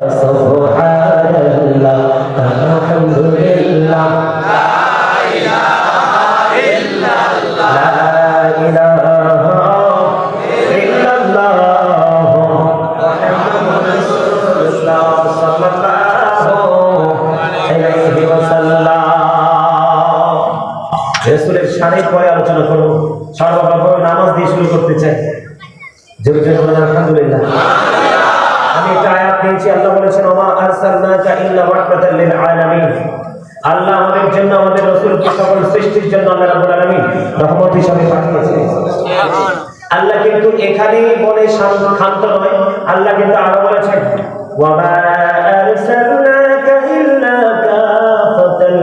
সুবহানাল্লাহ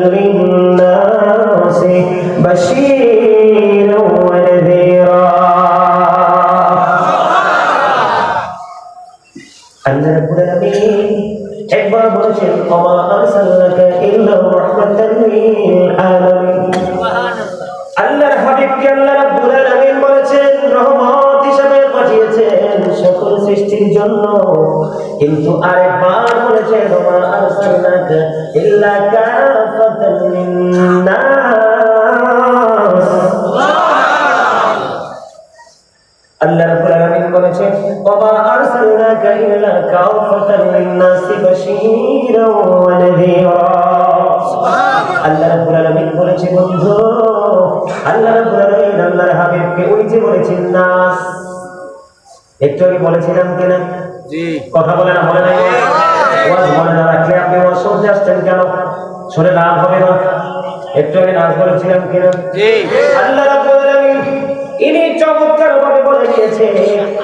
কাফাতাল লিন-নাসি আল্লাহর হাবিবকে ওই যে বলেছেন নাস। একটু আগে বলেছিলাম কিনা জি। কথা বলে না বলে নাই ওয়াজ না রাখলে আপনি ওয়াজ শুনতে আসছেন কেন? শুনে লাভ হবে না। একটু আগে নাচ বলেছিলাম কিনা জি। আল্লাহ রাব্বুল আলামিন ইনি চমৎকার ভাবে বলে দিয়েছে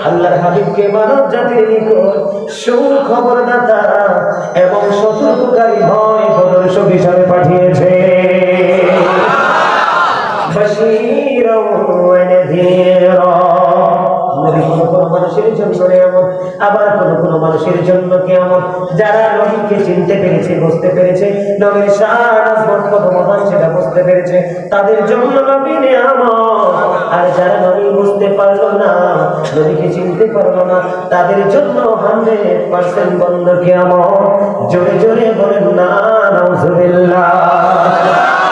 আল্লাহর হাবিবকে মানব জাতির নিকট সুখবরদাতা এবং সতর্ককারী হয় প্রদর্শক হিসাবে পাঠিয়েছে আবার কোনো কোনো মানুষের জন্য কিয়ামত, যারা নবীকে চিনতে পেরেছে, বুঝতে পেরেছে, নবীর মহান সেটা বুঝতে পেরেছে, তাদের জন্য নবী আর যারা নবী বুঝতে পারল না, নবীকে চিনতে পারল না, তাদের জন্য হান্ড্রেড পার্সেন্ট বন্ধ কিয়ামত। জোরে জোরে বলেন, না, নাউজুবিল্লাহ।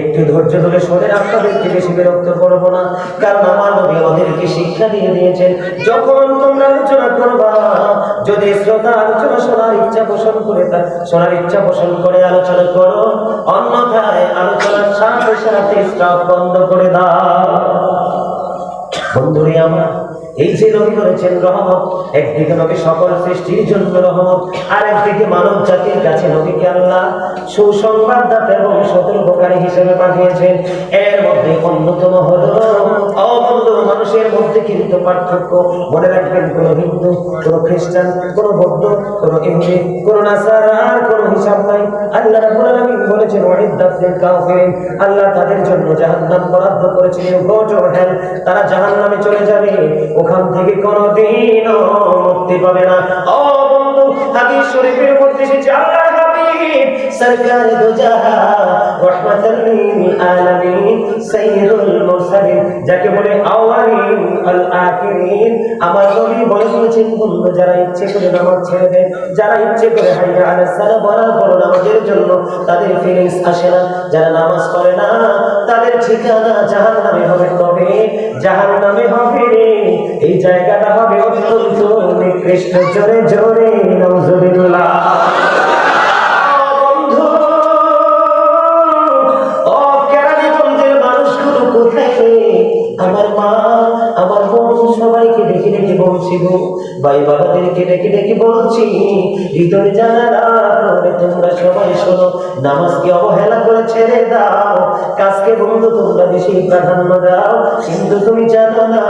একটু ধৈর্য ধরে শোনেন আপনাদেরকে বেশি বিরক্ত করব না। কারণ আমার নবী আমাদেরকে শিক্ষা দিয়ে দিয়েছেন, যখন তোমরা আলোচনা করবা, যদি শ্রোতা আলোচনা শোনার ইচ্ছা পোষণ করে তা শোনার ইচ্ছা পোষণ করে আলোচনা করো, অন্যথায় আলোচনার সাথে সাথে স্টপ বন্ধ করে দাও। বন্ধুরে আমার এই যে নবী বলেছেন, রহমত। একদিকে নবী সকল সৃষ্টির জন্য রহমত আর একদিকে মানব জাতির কাছে নবীকে আল্লাহ সুসংবাদদাতা এবং সতর্ককারী হিসেবে পাঠিয়েছেন। এর মধ্যে অন্যতম হলো অবন্ধ মানুষের মধ্যে কিন্তু পার্থক্য। মনে রাখবেন, কোন হিন্দু, কোন খ্রিস্টান, কোন বৌদ্ধ, কোন কোন কোন হিসাব নাই। আল্লাহ বলেছেন আল্লাহ তাদের জন্য জাহান্নাম বরাদ্দ করেছেন তারা জাহান্নামে চলে যাবে। ওখান থেকে কোনদিনও মুক্তি পাবে না। ও বন্ধু হাদিস শরীফের মধ্যে এসেছে আল্লাহর আলামিন যাকে বলে আল আমার নবী বলে দিয়েছেন, বন্ধু, যারা ইচ্ছে করে নামাজ ছেড়ে দেয়, যারা ইচ্ছে করে হাইয়া বলা করো নামাজের জন্য তাদের ফিলিংস আসে না। যারা নামাজ পড়ে না, তাদের ঠিকানা জাহান্নামে হবে তবে জাহান্নামে হবে এই জায়গাটা হবে অত্যন্ত নিকৃষ্ট। জোরে জোরে নজরুল্লাহ আমার মা আমার বোন সবাইকে ডেকে ডেকে বলছি গো ভাই বাবাদেরকে ডেকে ডেকে বলছি হৃদয় জানারা তোমরা সবাই শোনো নামাজকে অবহেলা করে ছেড়ে দাও কাজকে বন্ধু তোমরা বেশি প্রাধান্য দাও কিন্তু তুমি জানো না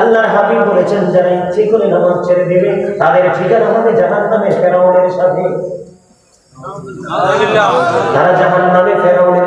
আল্লাহ হাবিব বলেছেন যারা ইচ্ছে করে নামাজ ছেড়ে দেবে তাদের ঠিকানা হবে জাহান নামে ফেরাউনের সাথে। তারা জাহান নামে ফেরাউনের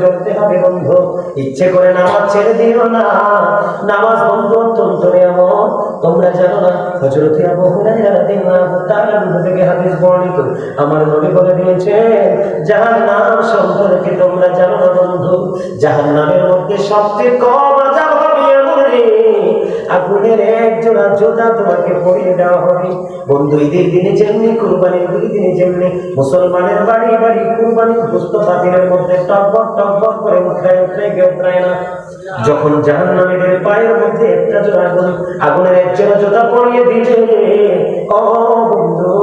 নেমন ইচ্ছে করে নামাজ ছেড়ে দিও না। নামাজ বন্ধ অত্যন্ত নিয়ামত। তোমরা জানো না, হযরত আবু হুরায়রা রাদিয়াল্লাহু তাআলা থেকে হাদিস বর্ণিত। আমার নবী বলে দিয়েছে, জাহান্নাম সম্পর্কে তোমরা জানো না বন্ধু। জাহান্নামের মধ্যে সবচেয়ে কম আযাব হবে এমনই আগুনের এক জোড়া জোড়া তোমাকে পরিয়ে দেওয়া হবে। বন্ধু, ঈদের দিনে যেমনি কুরবানির দুই দিনে যেমনি মুসলমানের বাড়ি বাড়ি কুরবানির গোস্ত পাতিলের মধ্যে টকবক টকবক করে উঠরায় উঠরায় কেউ উঠরায় না। যখন জাহান্নামীদের পায়ের মধ্যে একটা জোড়া আগুন, আগুনের এক জোড়া জোড়া পরিয়ে দিলে, ও বন্ধু,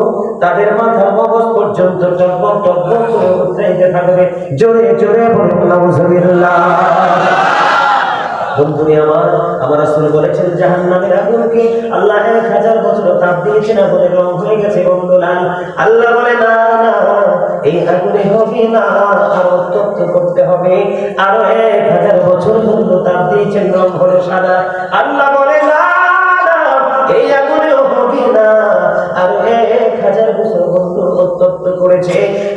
তাদের মাথা মগজ পর্যন্ত টকবক টকবক করে উঠরাইতে থাকবে। জোরে জোরে বলে নাউজুবিল্লাহ। বন্ধুরে আমার আমার আসলে বলেছেন, জাহান্নামের আগুনকে আল্লাহ এক হাজার বছর তাপ রং হয়ে গেছে আল্লাহ বলে, না না, এই আগুনে হবে না, আরও তত্ত্ব করতে হবে। আরও এক হাজার বছর বন্ধু তাপ দিয়েছেন, রং হলো সাদা। আল্লাহ উত্তপ্ত করেছে।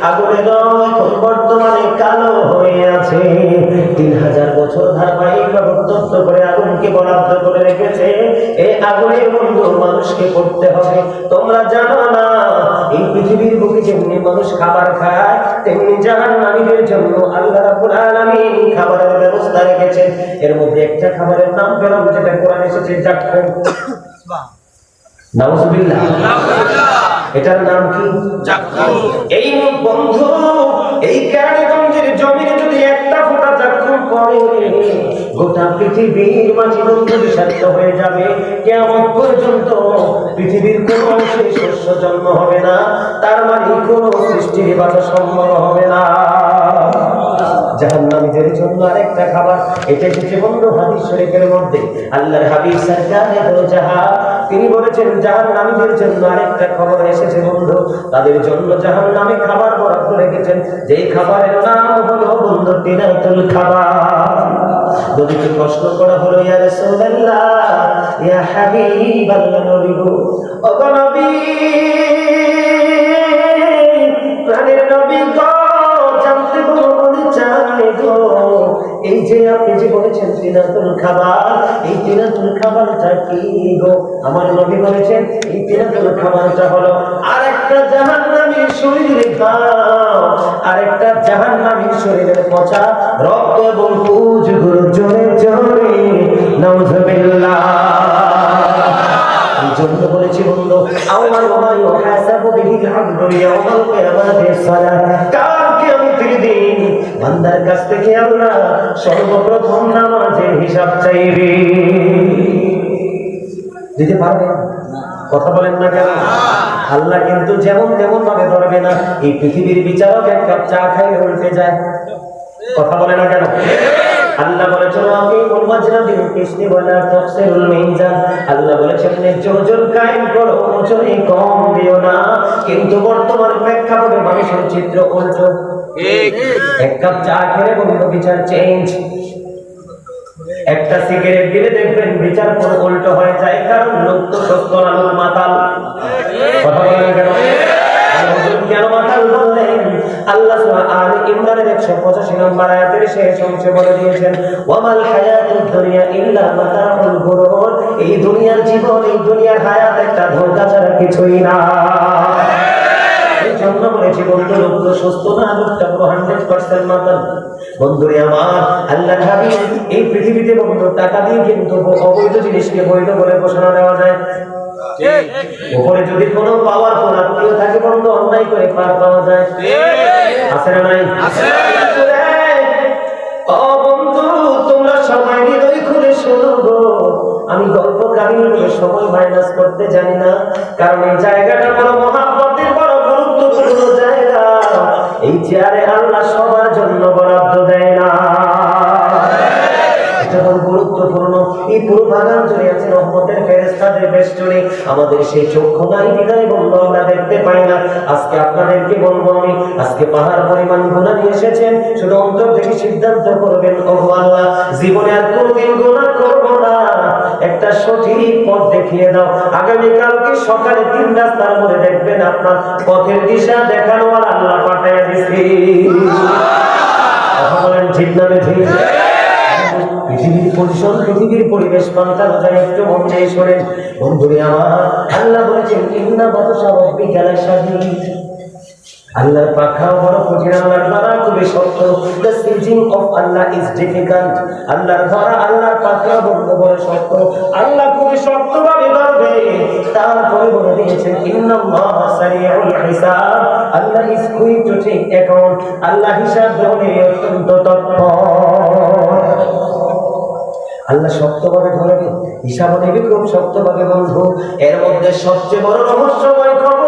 আগুনের রং এখন বর্তমানে কালো হয়ে আছে। তিন হাজার বছর ধারাবাহিকভাবে উত্তপ্ত করে আগুনকে বরাদ্দ করে রেখেছে। এই আগুনের বন্ধু মানুষকে করতে হবে। তোমরা জানো না এই পৃথিবীর বুকে যেমনি মানুষ খাবার খায় তেমনি জাহান নামীদের জন্য আল্লাহ রাব্বুল আলামিন খাবারের ব্যবস্থা রেখেছেন। এর মধ্যে একটা খাবারের নাম পেলাম যেটা কোরআন এসেছে জাক্কুম নাউজুবিল্লাহ। এটার নাম কি? এই বন্ধু। এই কেরানীগঞ্জের জমির যদি একটা ফোটা চাক্ষু পড়ে গোটা পৃথিবীর মাঝে বন্ধু বিষাক্ত হয়ে যাবে। কেমন পর্যন্ত পৃথিবীর কোন অংশে শস্য জন্ম হবে না তার মানে কোন সৃষ্টির বাধা সম্ভব হবে না। জাহান্নামীদের জন্য আরেকটা খাবার। এটা হাদিস শরীফের মধ্যে। আল্লাহর হাবিব জাহান তিনি বলেছেন জাহান্নামীদের জন্য আরেকটা খবর এসেছে তাদের জন্য জাহান্নামে খাবার বরাদ্দ রেখেছেন। যেই খাবারের নাম হলো খাবার। করা হলো, ইয়া রাসূলুল্লাহ, ইয়া হাবিবাল্লাহ, নবী গো। ও নবী, প্রাণের নবী গো। যে আপনি যে বলেছেন, তিনাতুল খাবার এই তিনাতুল খাবারটা কি গো? আমার নবী বলেছেন, এই তিনাতুল খাবারটা হলো আরেকটা জাহান্নামীর শরীরে ঘাম, আরেকটা জাহান্নামীর শরীরের পচা রক্ত এবং পুজগুলো জোরে জোরে এই জন্য বলেছি, বন্ধু আমার বাবা ইউহাসাবু বিহিল আবদু ইয়াউমাল কিয়ামাতি সালাহ। বান্দার কাছ থেকে আল্লাহ সর্বপ্রথম নামাজের হিসাব চাইবে। দিতে পারবে? কথা বলেন না কেন? আল্লাহ কিন্তু যেমন তেমন ভাবে ধরবে না। এই পৃথিবীর বিচারক এক কাপ চা খাইলে উল্টে যায়। কথা বলে না কেন? আল্লাহ বলেছেন আমি মুলমাজরা দিন কৃষ্ণি বলা তফসিরুল মিজান। আল্লাহ বলেছেন ওজন কায়েম করো ওজনে কম দিও না। কিন্তু বর্তমান প্রেক্ষাপটে মানুষের চিত্র উল্টো। একটা সিগারেট দিলে দেখবেন বিচার পুরো উল্টো হয়ে যায়, কারণ লোক তো সত্য না মাতাল। কথা বলেন কেন? কেন মাতাল বললেন? আল্লাহ সুবহান আলী ইমরানের 185 নম্বর আয়াতের শেষ অংশে বলে দিয়েছেন, ওয়ামাল হায়াতুদ দুনিয়া ইল্লা মাতাউল গুরুর। এই দুনিয়ার জীবন, এই দুনিয়ার একটা ধোঁকা কিছুই না। এই জন্য বলেছি সুস্থ না লোকটা পুরো হান্ড্রেড পার্সেন্ট মাতাল। বন্ধুরে আমার আল্লাহ খাবি এই পৃথিবীতে বন্ধু টাকা দিয়ে কিন্তু অবৈধ জিনিসকে বৈধ বলে ঘোষণা দেওয়া যায়। উপরে যদি কোনো পাওয়ার কোন আত্মীয় থাকে বন্ধু অন্যায় করে পার পাওয়া যায়। আছে না নাই? বন্ধু তোমরা হৃদয় খুলে শোনো গো। আমি গল্প কাহিনী সময় মাইনাস করতে জানি না কারণ এই জায়গাটা বড় গুরুত্বপূর্ণ জায়গা এই চেয়ারে আল্লাহ সবার জন্য বরাদ্দ দেয় না। আমাদের সেই চক্ষু নাই বিদায় বন্ধ আমরা দেখতে পাই না। আজকে আপনাদেরকে বলব আমি, আজকে পাহাড় পরিমাণ গুণা নিয়ে এসেছেন। শুধু অন্তর থেকে সিদ্ধান্ত করবেন আল্লাহ। জীবনে আর কোনোদিন গুণা করব না। একটা সঠিক পথ দেখিয়ে দাও। আগামীকালকে সকালে তিন রাস্তার মধ্যে দেখবেন আপনার পথের দিশা দেখানো আর আল্লাহ পাঠাইয়া দিছি। কথা বলেন ঠিক না ঠিক পৃথিবীর পরিবেশ পাল্টানো যায় একটু বন্ধুরে আমার, আল্লাহ বলেছেন আল্লাহর পাখাও বড় কঠিন, আল্লাহর ধরা খুবই শক্ত। The seizing of Allah is difficult আল্লাহর ধরা, আল্লাহর পাখাও বড় বড় শক্ত। আল্লাহ খুবই শক্ত ভাবে ধরবে। তারপরে বলে দিয়েছেন, ইন্নাল্লাহ সারিউল হিসাব। Allah is quick to take account আল্লাহ হিসাব গ্রহণে অত্যন্ত তৎপর। আল্লাহ শক্তভাবে ধরবে। হিসাব নেবে খুব শক্তভাবে বন্ধু। এর মধ্যে সবচেয়ে বড় রহস্যময় খবর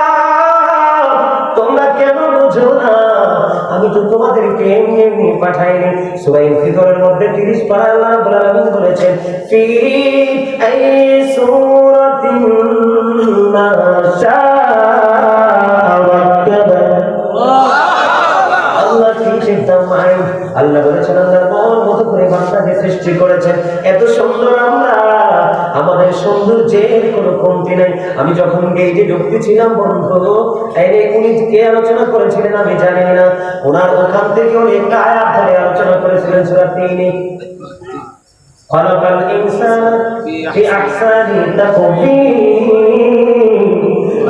তোমরা কেন বুঝো না? আমি তো তোমাদেরকে এমনি এমনি পাঠাইনি। সুরাইল ফিতরের মধ্যে তিরিশ পারা আল্লাহ আলামিন বলেছেন আল্লাহ বলেছেন আল্লাহ মন মতো করে বান্দাকে সৃষ্টি করেছেন। এত সুন্দর আমরা আমাদের সৌন্দর্যের কোনো কমতি নেই আমি যখন গেইটে ঢুকতেছিলাম বন্ধু তাইলে উনি কে আলোচনা করেছিলেন আমি জানি না ওনার ওখান থেকে উনি একটা আয়াত ধরে আলোচনা করেছিলেন সুরা তিনি خلق الإنسان في أحسن تقويم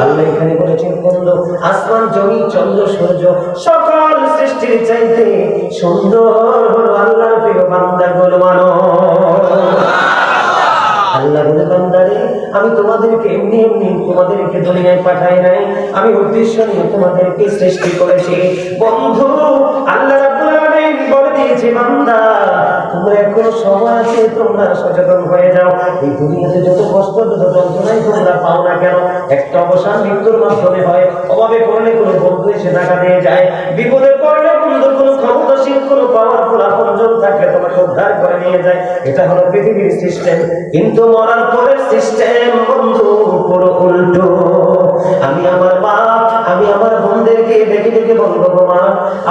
আল্লাহ এখানে বলেছেন কোন আসমান জমি চন্দ্র সূর্য সকল সৃষ্টির চাইতে সুন্দর হলো আল্লাহর প্রিয় বান্দাগুলো মানো আমি তোমাদেরকে এমনি এমনি তোমাদেরকে দুনিয়ায় পাঠাই নাই। আমি উদ্দেশ্য নিয়ে তোমাদেরকে সৃষ্টি করেছি। বন্ধু, আল্লাহ দিয়েছে, বান্দা, তোমরা এখন তোমরা সচেতন হয়ে যাও। এই দুনিয়াতে যত কষ্ট তোমরা পাও না কেন, একটা অবসান মাধ্যমে হয়। অভাবে কোনো দিয়ে যায়। কোনো পাওয়ারফুল আপনজন থাকলে তোমাকে উদ্ধার করে নিয়ে যায়। এটা হলো পৃথিবীর সিস্টেম। কিন্তু মরার পরের সিস্টেম, বন্ধু, পুরো উল্টো। আমি আমার মা আমি আমার বোনদেরকে বলব মা,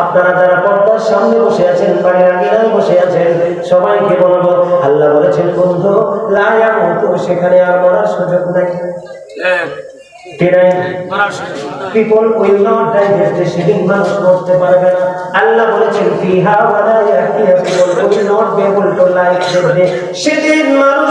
আপনারা যারা পর্দার সামনে বসে আছেন, বাড়ির আগিনায় বসে আছেন, সবাইকে বলব, আল্লাহ বলেছেন, বন্ধু লায়া মতো সেখানে আর মরার সুযোগ নাই। সেদিন মানুষ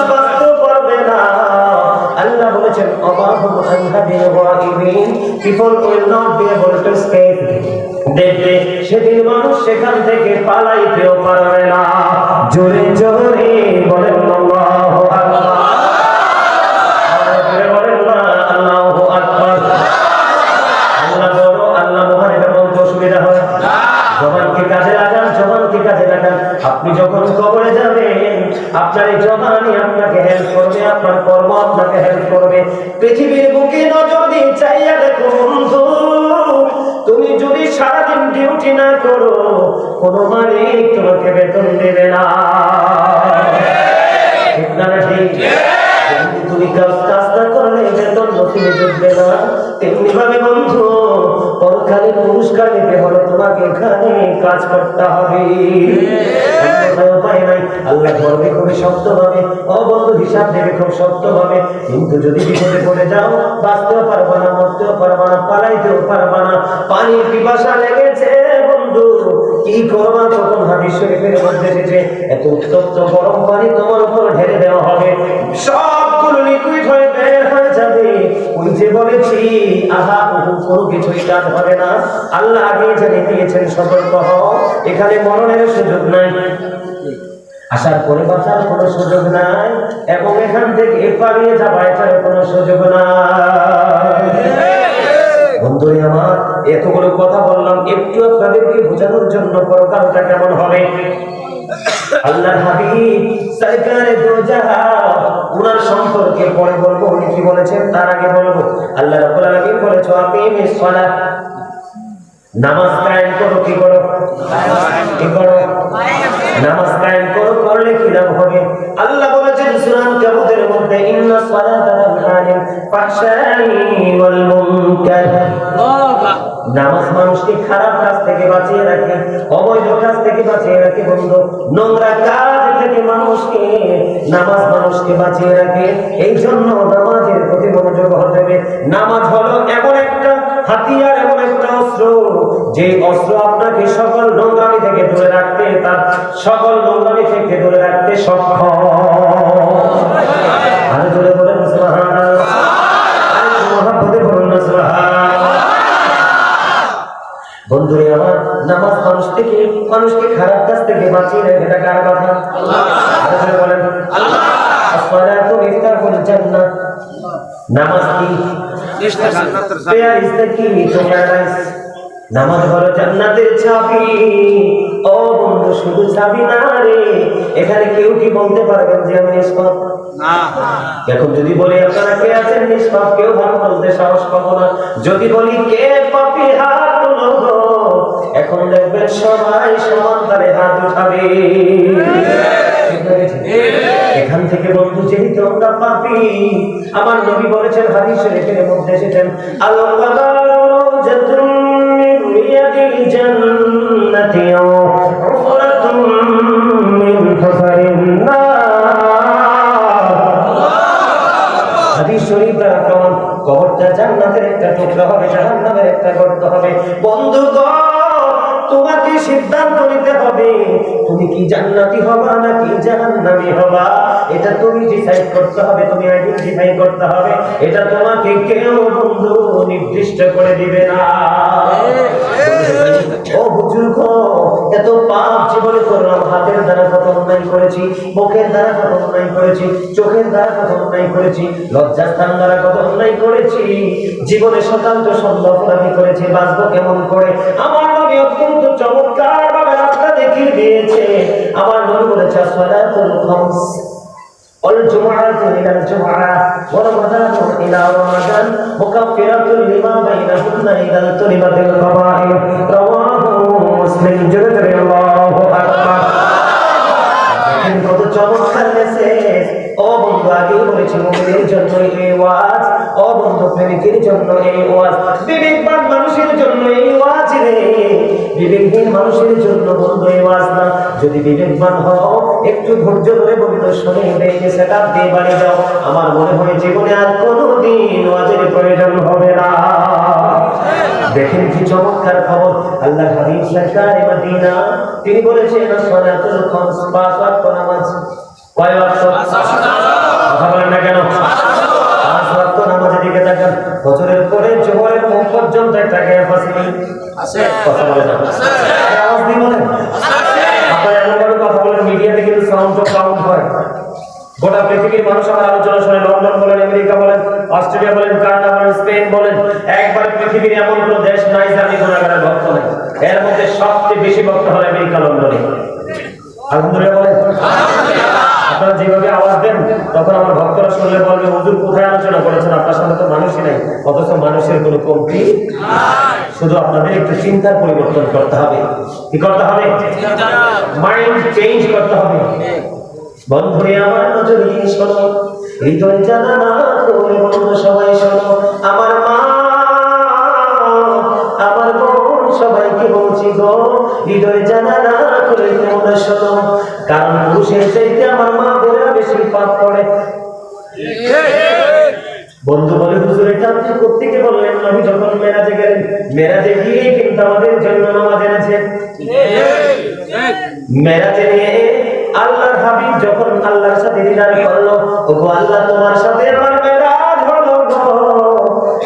সেদিন মানুষ সেখান থেকে পালাইতেও পারবে না। জোরে জোরে বলেন আপনার এই জবানই আপনাকে হেল্প করবে, আপনার কর্ম আপনাকে হেল্প করবে। পৃথিবীর বুকে নজর দিয়ে চাইয়া দেখো বন্ধু, তুমি যদি সারাদিন ডিউটি না করো, কোনো মালিক তোমাকে বেতন দেবে না। ঠিক না ঠিক? তুমি কাজ কাজ না করলে বেতন নথিতে জুটবে না তেমনি ভাবে বন্ধু পরকালে পুরস্কার নিতে হলে তোমাকে এখানে কাজ করতে হবে। গরম পানি তোমার উপর ঢেলে দেওয়া হবে। সবগুলো লিকুইড হয়ে বের হয়ে যাবে। যে বলেছি, আহা উহু কোনো কিছুই কাজ হবে না। আল্লাহ আগে জানিয়ে দিয়েছেন, সতর্ক এখানে মরণের সুযোগ নাই। আসার পরে বাঁচার কোনো সুযোগ নাই এবং এখান থেকে পালিয়ে যাবা এটার কোনো সুযোগ নাই। বন্ধুরে আমার, এতগুলো কথা বললাম, একটু আপনাদেরকে বোঝানোর জন্য পরকালটা কেমন হবে? আল্লাহ হাবিব সরকারে উনার সম্পর্কে পরে বলব, উনি কি বলেছেন? তার আগে বলব, আল্লাহ রাব্বুল আলামিন বলেছে, আকিমিস সালাত। নামাজ কায়েম করো, কি করো? কি করো? নামাজ কায়েম করো করলে কি লাভ হবে? আল্লাহ বলেছেন সূরা কাবুতের মধ্যে ইন্না সালাতা তানহা আনিল ফাহশাই ওয়াল মুনকার। নামাজ মানুষকে খারাপ কাজ থেকে বাঁচিয়ে রাখে অবৈধ কাজ থেকে বাঁচিয়ে রাখে বন্ধু। নোংরা কাজ থেকে মানুষকে নামাজ মানুষকে বাঁচিয়ে রাখে। এই জন্য নামাজের প্রতি মনোযোগ হতে হবে। নামাজ হলো এমন একটা হাতিয়ার এমন একটা অস্ত্র। যে অস্ত্র আপনাকে সকল নোংরামি থেকে দূরে রাখতে তার সকল নোংরামি থেকে দূরে রাখতে সক্ষম। আরও জোরে বলেন সুবহানাল্লাহ। আরও মহব্বতে বলুন না সুবহানাল্লাহ। বন্ধুরে আমার নামাজ মানুষ থেকে মানুষকে খারাপ কাজ থেকে বাঁচিয়ে রাখে এটা কার কথা? বলেন। নামাজ কি Prayer is the key to paradise. নামাজ হলো জান্নাতের চাবি। ও বন্ধু শুধু চাবি না রে এখানে কেউ কি বলতে পারবেন যে আমি নিষ্পাপ? এখন যদি বলি আপনারা কে আছেন নিষ্পাপ? কেউ ভালো বলতে সাহস পাবো না। যদি বলি কে পাপি হাত এখন দেখবেন সবাই সমান তালে হাত উঠাবে। না ঠিক? এখান থেকে বন্ধু যেহেতু আমরা পাপি আমার নবী বলেছেন হাদিস শরীফের মধ্যে এসেছেন আল্লাহ হাদিস কেমন কবরটা জান্নাতের একটা টুকরা হবে জাহান্নামের একটা গর্ত হবে। বন্ধু তোমাকে সিদ্ধান্ত নিতে হবে তুমি কি জান্নাতি হবা নাকি জাহান্নামী হবা। এটা তুমি ডিসাইড করতে হবে, তুমি আইডেন্টিফাই করতে হবে। এটা তোমাকে কেউ বন্ধু নির্দিষ্ট করে দিবে না। ও হুজুর এত পাপ জীবনে করলাম হাতের দ্বারা কত অন্যায় করেছি, মুখের দ্বারা কত অন্যায় করেছি, চোখের দ্বারা কত অন্যায় করেছি, লজ্জাস্থান দ্বারা কত অন্যায় করেছি। জীবনে শতান্ত আমি করেছি, বাঁচবো কেমন করে? আমার নবী অত্যন্ত চমৎকার الزوجة صلاة الخمس. والجمعة إلى الجمعة ورمضان إلى رمضان مكفرة لما بينهن إذا اجتنبت القبائل رواه مسلم جلد الله أكبر কত চমৎকার ও বন্ধু আগেই বলেছি, মুমিনের জন্য এই ওয়াজ। ও বন্ধু, প্রেমিকের জন্য এই ওয়াজ। বিবেকবান মানুষের জন্য এই ওয়াজ রে। বিবেকহীন মানুষের জন্য বন্ধু, এই ওয়াজ না। যদি বিবেকবান হও, একটু ধৈর্য ধরে বন্ধু, শুনে দেখে সেটা দিয়ে বাড়ি যাও। আমার মনে হয় জীবনে আর কোনোদিন ওয়াজের প্রয়োজন হবে না। দেখেন কি চমৎকার খবর। আল্লাহ হাবিব সরকার মদিনা তিনি বলেছেন সালাতুল খামস পাঁচ ওয়াক্ত নামাজ। কয় ওয়াক্ত? কথা বলেন না কেন? পাঁচ ওয়াক্ত নামাজের দিকে তাকান। বছরের পরে জোহরের মুখ পর্যন্ত একটা গ্যাপ আছে আছে। কথা বলেন আওয়াজ বলেন। আপনারা কথা বলেন মিডিয়াতে কিন্তু সাউন্ড কাউন্ট হয় গোটা পৃথিবীর মানুষ আমার আলোচনা শুনে লন্ডন বলেন আমেরিকা বলেন অস্ট্রেলিয়া বলেন কানাডা বলেন স্পেন বলেন একবার পৃথিবীর এমন কোনো দেশ নাই যে আমি গুণাগারের ভক্ত নাই। এর মধ্যে সবচেয়ে বেশি ভক্ত হল আমেরিকা লন্ডনে। আলহামদুলিল্লাহ বলেন। আপনারা যেভাবে আওয়াজ দেন তখন আমার ভক্তরা শুনলে বলবে হুজুর কোথায় আলোচনা করেছেন? আপনার সামনে তো মানুষই নাই। অথচ মানুষের কোনো কমতি শুধু আপনাদের একটু চিন্তার পরিবর্তন করতে হবে। কি করতে হবে? মাইন্ড চেঞ্জ করতে হবে। বন্ধুরে আমার নজরে শোনো। হৃদয় জানা না করে বন্ধু সবাই শোনো। আমার মা আমার বোন সবাইকে বলছি গো হৃদয় জানা না করে তোমরা শোনো। কারণ পুরুষের চাইতে আমার মা বোনেরা বেশি পাপ করে। বন্ধু বলে হুজুর এটা আপনি কোথেকে বললেন? আমি যখন মেরাজে গেলেন মেরাজে গিয়ে কিন্তু আমাদের জন্য নামাজ এনেছেন। মেরাজে নিয়ে আল্লাহর হাবিব যখন আল্লাহর সাথে দিদার করল ওগো আল্লাহ তোমার সাথে আমার মেরাজ হলো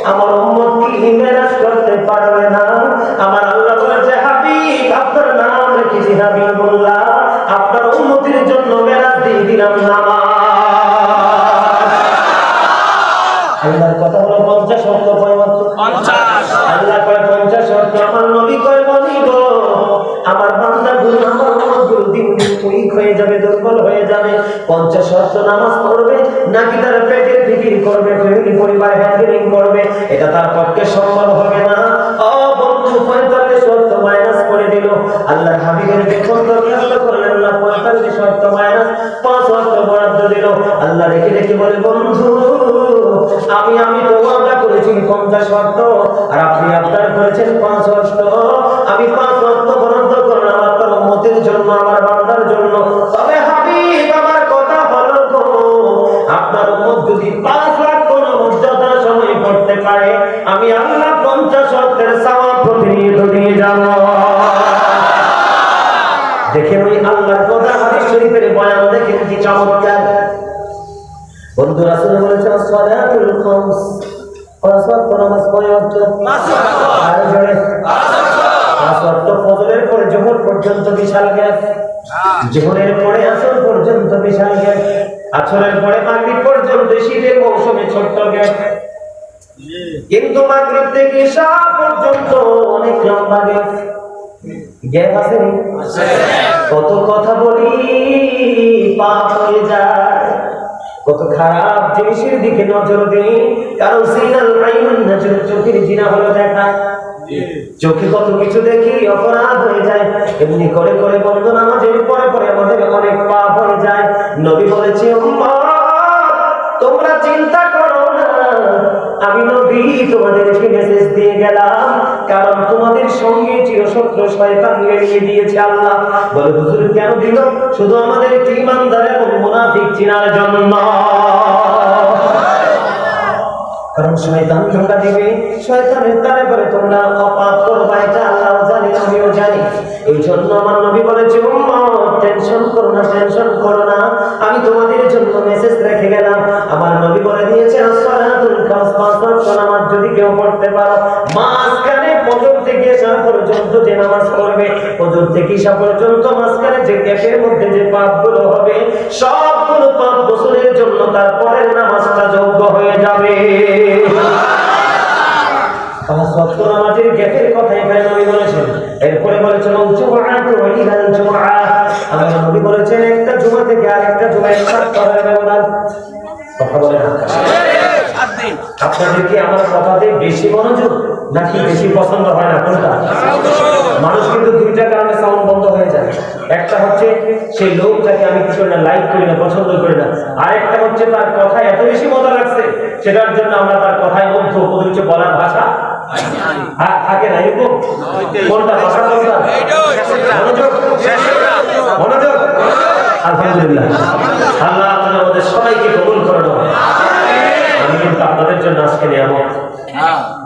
আমার উম্মত কি মেরাজ করতে পারবে না? আমার আল্লাহ বলেছে হাবিব আপনার নাম রেখেছি হাবিবুল্লাহ আপনার উম্মতির জন্য মেরাজ দিয়ে দিলাম নামাজ। আল্লাহর কথা হলো পঞ্চাশ শব্দ কয় মাত্র? আল্লাহ কয় পঞ্চাশ শব্দ আমার নবী কয় বলিব আমার পঞ্চাশ শব্দ নামাজ পড়বে, নাকি তার পেটের ফিকির করবে, ফ্যামিলি, পরিবার হ্যান্ডেলিং করবে, এটা তার পক্ষে সম্ভব হবে না। আর আপনি পাঁচ অর্থ আমি জন্য, আমার বান্দার জন্য। তবে হাবিব আমার কথা হলো গো। আপনার উম্মত যদি পাঁচ লাখ কোন মর্যাদা সময় করতে পারে, আমি আল্লাহ পঞ্চাশ অর্থের সাওয়া প্রতিনিয়ত দিয়ে যাব। দেখে ওই আল্লাহর কথা হাদিস শরীফের বয়ান দেখেন কি চমৎকার। বন্ধু রাসূল বলেছেন, সালাতুল খামস পাঁচ ওয়াক্ত নামাজ কয় ওয়াক্ত? আর জোরে। পাঁচ ফজরের পরে জোহর পর্যন্ত বিশাল গ্যাপ জোহরের পরে আসর পর্যন্ত বিশাল গ্যাপ আসরের পরে মাগরিব পর্যন্ত শীতের মৌসুমে ছোট্ট গ্যাপ কিন্তু মাগরিব থেকে ঈশা পর্যন্ত অনেক লম্বা গ্যাপ গ্যাপ আছে? কত কথা বলি পাপ হয়ে যায়। কত খারাপ জিনিসের দিকে নজর দিই। কারণ সিনাল নজর চোখের জিনা হলো দেখা। চোখে কত কিছু দেখি অপরাধ হয়ে যায়। এমনি করে করে বন্ধ নামাজের পরে পরে আমাদের অনেক পাপ হয়ে যায়। নবী বলেছে তোমরা চিন্তা করো না। আমি নবী মেসেজ দিয়ে গেলাম। কারণ তোমাদের সঙ্গে চিরশত্রু শয়তান দিয়েছে আল্লাহ। বলে, হুজুর, কেন দিল? শুধু আমাদের ইমানদার এবং মুনাফিক চিনার জন্য। কারণ শয়তান ধোকা দিবে, শয়তানের তারে তোমরা অপাপ করবা, এটা আল্লাহ জানে, আমিও জানি। এই জন্য আমার নবী বলেছে টেনশন করো না, টেনশন করো না, আমি তোমাদের জন্য মেসেজ রেখে গেলাম। আমার নবী বলে দিয়েছে যদি কেউ পড়তে পারো, মাঝখানে ফজর থেকে ঈশা পর্যন্ত যে নামাজ পড়বে ফজর থেকে ঈশা পর্যন্ত মাঝখানে যে গ্যাপের মধ্যে যে পাপগুলো হবে, সবগুলো পাপ গোসলের জন্য তার নামাজটা যোগ্য হয়ে যাবে। এরপরে বলেছেন বলেছেন, একটা জুমা থেকে আরেকটা জুমা একসাথে করার ব্যবধান। আপনাদের কি আমার কথাতে বেশি মনোযোগ নাকি বেশি পছন্দ হয় না? কোনটা? মানুষ কিন্তু দুইটা কারণে সাউন্ড বন্ধ হয়ে যায়। একটা হচ্ছে সেই লোকটাকে আমি কিছু না লাইক করি না পছন্দ করি না। আরেকটা হচ্ছে তার কথা এত বেশি মজা লাগছে সেটার জন্য আমরা তার কথায় মধ্য উপযোগী বলার ভাষা? হ্যাঁ, থাকে না এরকম? কোনটা ভাষা কোনটা? মনোযোগ? আলহামদুলিল্লাহ। আল্লাহ আমাদের সবাইকে কবুল করে নেওয়া। আমি আপনাদের জন্য আজকে নিয়ামত।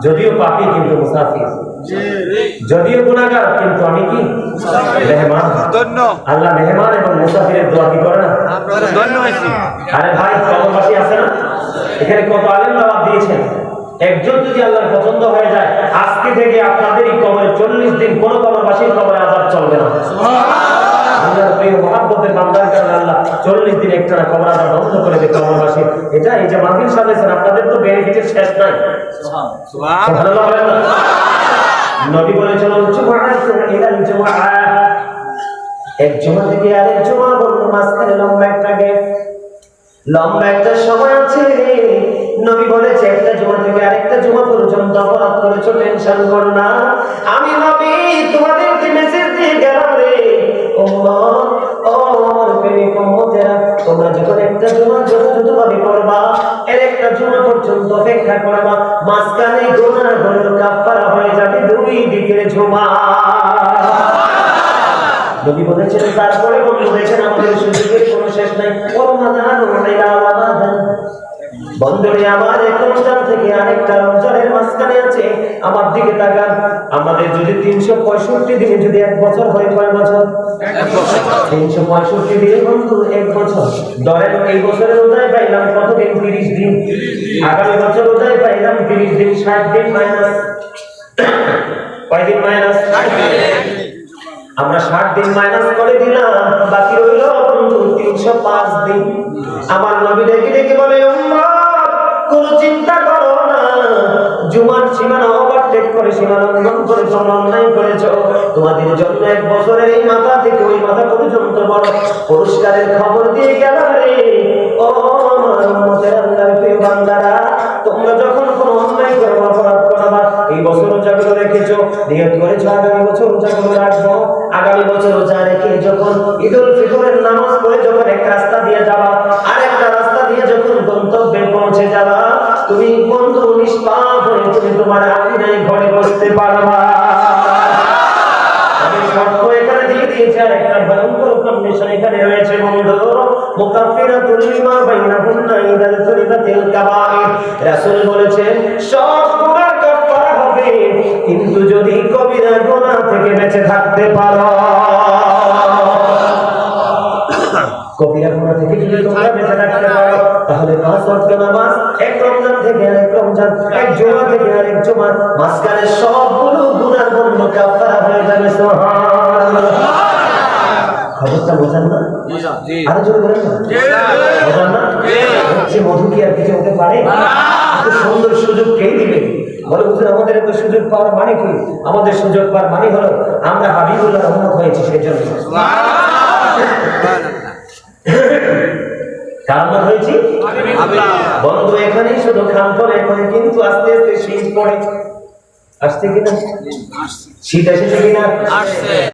যদিও পাপি কিন্তু মুসাফির। যদিও গুণাগার কিন্তু আমি কি? মেহমান। আল্লাহ মেহমান এবং মুসাফিরের দোয়া কি করে না? আরে ভাই কবরবাসী আছে না? এখানে কত আলেম দাওয়াত দিয়েছেন। একজন যদি আল্লাহর পছন্দ হয়ে যায় আজকে থেকে আপনাদেরই কবরে চল্লিশ দিন কোন কবরবাসীর কবরে আজাদ চলবে না। আল্লাহর প্রিয় মহাব্বতের বান্দার কারণে আল্লাহ চল্লিশ দিন একটা কবর আজাদ বন্ধ করে কবরবাসী এটা এই যে মাহফিল সাজাইছেন আপনাদের তো বেনিফিটের শেষ নাই? নবী বলেছেন এক জমা থেকে আরেক জমা বলব মাঝখানে লম্বা একটা গ্যাপ লম্বা একটা সময় আছে নবী বলেছে একটা জমা থেকে আরেকটা জমা পর্যন্ত অপরাধ করেছ টেনশন করো না। আমি নবী তোমাদেরকে মেসেজ দিয়ে গেলাম রে। উম্মত ও আমার প্রেমিক উম্মতেরা তোমরা যখন একটা জমা যথাযথভাবে পড়বা এর একটা জমা পর্যন্ত অপেক্ষা করবা মাঝখানে গোনা হলো কাফারা হয়ে যাবে দুই দিকের জমা নবী বলেছেন তারপরে বন্ধু দেখেন আমাদের সুযোগের কোনো শেষ নাই ওয়াইলা ওয়াদান বন্ধুরে আমার এক রমজান থেকে আরেকটা রমজানের মাঝখানে আছে। আমার দিকে তাকান। আমাদের যদি তিনশো পঁয়ষট্টি দিনে যদি এক বছর হয় কয় বছর? তিনশো পঁয়ষট্টি দিনে বন্ধু এক বছর। ধরেন এই বছরের উদয় পাইলাম কতদিন? তিরিশ দিন। আগামী বছর উদয় পাইলাম তিরিশ দিন ষাট দিন মাইনাস। কয়দিন মাইনাস? আমরা ষাট দিন মাইনাস করে দিলাম বাকি রইল তিনশো পাঁচ দিন। আমার নবী ডেকে ডেকে বলে "উম্মত, কোনো চিন্তা করো না। জুমার সীমানা ওভারটেক করে সীমা লঙ্ঘন করে তোমরা অন্যায় করেছ। তোমাদের জন্য এক বছরের এই মাথা থেকে ওই মাথা পর্যন্ত বড় পুরস্কারের খবর দিয়ে গেল রে। ও আমার উম্মতের আল্লাহর প্রিয় বান্দারা তোমরা যখন কোনো অন্যায় করো অপরাধ করবা এই বছর রোজাগুলো রেখেছো নিয়ত করেছ আগামী বছর রোজাগুলো রাখব। রোজা রেখে যখন ঈদুল ফিতরের নামাজ পড়ে যখন এক রাস্তা দিয়ে যাবা আর একটা রাস্তা দিয়ে যখন গন্তব্যে পৌঁছে যাবা, তুমি বন্ধু নিষ্পাপ হয়ে তোমার আমিনাই ঘরে বসতে পারবা। কিন্তু যদি কবিরা গুনাহ থেকে বেঁচে থাকতে পারো ওয়াক্ত নামাজ এক রমজান থেকে আরেক রমজান এক জুমা থেকে আরেক জুমা মাঝখানে সবগুলো বন্ধ কাফারা হয়ে যাবে সুবহানাল্লাহ। খবরটা বোঝেন না? আরও জোরে বলেন না? না? হচ্ছে মধু কি আর কিছু হতে পারে? সুন্দর সুযোগ কে দিবে? বলে হুজুর আমাদের এত সুযোগ পাওয়ার মানে কি? আমাদের সুযোগ পাওয়ার মানে হলো আমরা হাবিবুল্লাহ রহমত হয়েছি সেই জন্য কারণ হয়েছি? বন্ধু এখানেই শুধু খান পরে এখন কিন্তু আস্তে আস্তে শীত পড়ে। আসছে কিনা? শীত এসেছে কিনা?